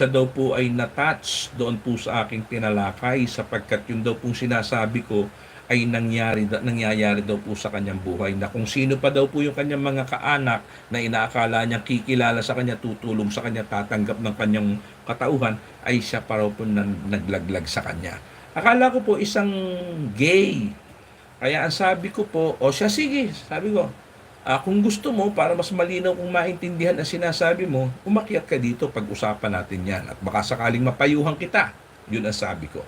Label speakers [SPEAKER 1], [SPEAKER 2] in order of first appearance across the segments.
[SPEAKER 1] siya daw po ay natouch doon po sa aking tinalakay sapagkat yung daw pong sinasabi ko ay nangyari, nangyayari daw po sa kanyang buhay na kung sino pa daw po yung kanyang mga kaanak na inaakala niya kikilala sa kanya, tutulong sa kanya, tatanggap ng kanyang katauhan, ay siya pa raw po nan, naglaglag sa kanya. Akala ko po isang gay. Kaya ang sabi ko po, o siya sige, sabi ko, ah, kung gusto mo, para mas malinaw kung maintindihan ang sinasabi mo, umakyat ka dito, pag-usapan natin yan. At baka sakaling mapayuhan kita. Yun ang sabi ko.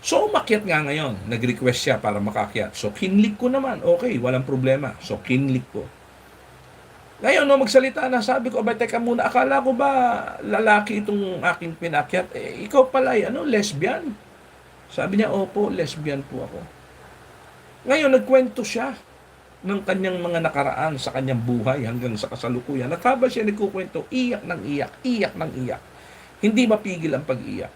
[SPEAKER 1] So, umakyat nga ngayon. Nag-request siya para makakyat. So, kinlik ko naman. Okay, walang problema. So, kinlik ko. Ngayon, no, magsalita na, sabi ko, abay, teka muna, akala ko ba lalaki itong aking pinakyat? Eh, ikaw pala, ay, ano, lesbian? Sabi niya, opo, lesbian po ako. Ngayon, nagkwento siya ng kanyang mga nakaraan sa kanyang buhay hanggang sa kasalukuyan. At habang siya nagkukwento, iyak ng iyak, iyak ng iyak. Hindi mapigil ang pag-iyak.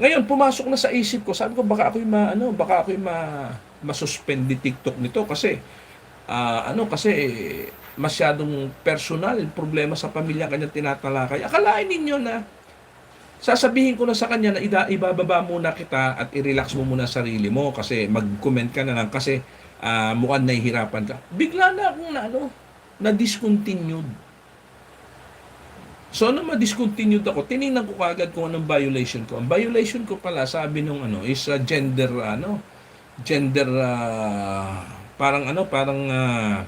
[SPEAKER 1] Ngayon, pumasok na sa isip ko, sabi ko, baka ako'y ma, ano, baka ako'y ma, masuspend di TikTok nito kasi, ah, ano, kasi masyadong personal, problema sa pamilya kanya tinatalakay. Akalain ninyo na, sasabihin ko na sa kanya na ibababa muna kita at i-relax mo muna sarili mo kasi mag-comment ka na lang kasi ah, mukhang nahihirapan ka. Bigla na akong na, ano, na-discontinued. So, nung ma-discontinued ako, tinignan ko kagad kung anong violation ko. Ang violation ko pala, sabi nung ano, is a gender, ano, gender, ah, parang ano, parang ah,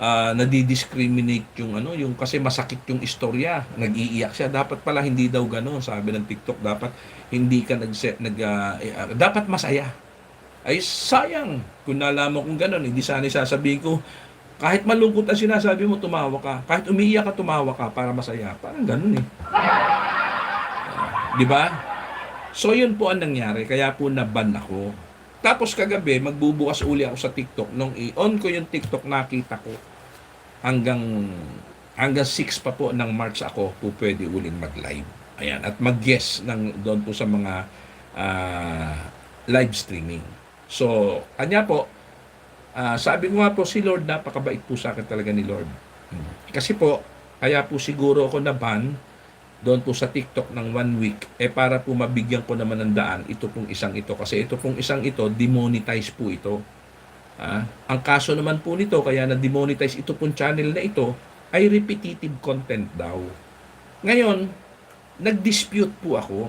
[SPEAKER 1] ah, nadi-discriminate yung ano, yung kasi masakit yung istorya, nag-iiyak siya. Dapat pala hindi daw gano'n, sabi ng TikTok, dapat hindi ka nag, nag ah, eh, ah, dapat masaya. Ay sayang, kung nalaman kong gano'n, hindi sana sasabihin ko, kahit malungkot ang sinasabi mo, tumawa ka. Kahit umiiyak ka, tumawa ka para masaya. Parang ganun eh. Ah, Di ba? So, yun po ang nangyari. Kaya po naban ako. Tapos kagabi, magbubukas uli ako sa TikTok. Nung i-on ko yung TikTok, nakita ko hanggang hanggang 6 pa po ng March ako po pwede uling mag-live. Ayan. At mag-guest ng, doon po sa mga ah, live streaming. So, kanya po, Ah, sabi ko nga po si Lord, napakabait po sa akin talaga ni Lord. Kasi po, kaya po siguro ako na-ban doon po sa TikTok ng one week, eh para po mabigyan ko naman ng daan ito pong isang ito. Kasi ito pong isang ito, demonetize po ito. Ah, ang kaso naman po nito, kaya na-demonetize ito pong channel na ito, ay repetitive content daw. Ngayon, nag-dispute po ako.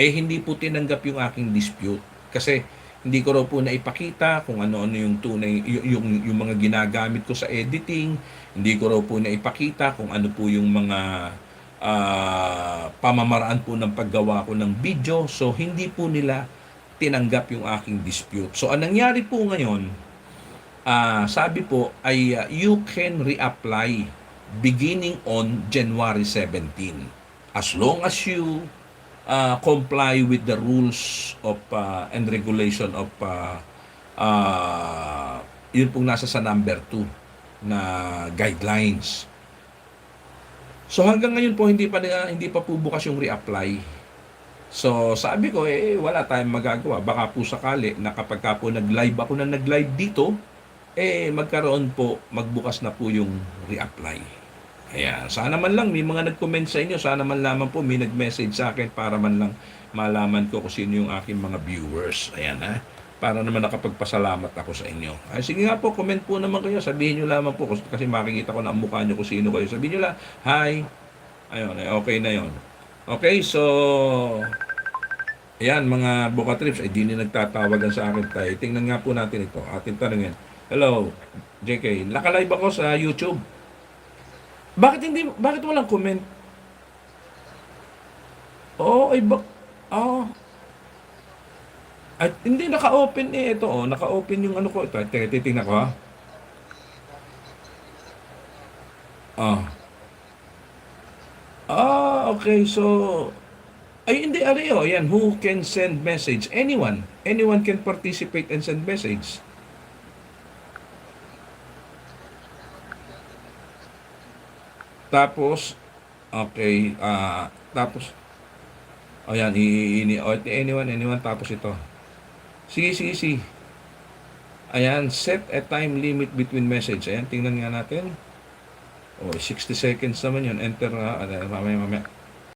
[SPEAKER 1] Eh, hindi po tinanggap yung aking dispute. Kasi, hindi ko raw po naipakita kung ano-ano yung tunay yung yung mga ginagamit ko sa editing. Hindi ko raw po naipakita kung ano po yung mga ah, pamamaraan po ng paggawa ko ng video. So hindi po nila tinanggap yung aking dispute. So ang nangyari po ngayon ah, sabi po ay ah, you can reapply beginning on January 17 as long as you uh, comply with the rules of uh, and regulation of uh, uh, yun pong nasa sa number 2 na guidelines. So hanggang ngayon po hindi pa na- hindi pa po bukas yung reapply. So sabi ko eh wala tayong magagawa. Baka po sakali na kapag ka po nag-live ako na nag-live dito eh magkaroon po magbukas na po yung reapply. Kaya sana man lang may mga nag-comment sa inyo, sana man lamang po may nag-message sa akin para man lang malaman ko kung sino yung aking mga viewers. Ayan ha. Para naman nakapagpasalamat ako sa inyo. Ay, sige nga po, comment po naman kayo. Sabihin nyo lamang po kasi makikita ko na ang mukha nyo kung sino kayo. Sabihin nyo lang, hi. Ayun, eh, okay na yon. Okay, so Ayan, mga bukatrips, ay di na nagtatawagan sa akin tayo. Tingnan nga po natin ito. Ating tanongin. Hello, JK. Nakalive ako sa YouTube. Bakit hindi, bakit walang comment? Oo, ay bak, ah. At hindi naka-open eh ito oh, naka-open yung ano ko ito. Titingnan ko ha. Ah. Ah, okay. So ay hindi ari oh, yan who can send message? Anyone. Anyone can participate and send message. Tapos, okay, ah, tapos, ayan, i, ini, o, anyone, anyone, tapos ito. Sige, sige, sige. Ayan, set a time limit between message. Ayan, tingnan nga natin. O, 60 seconds naman yun. Enter ano, mamaya, mamaya.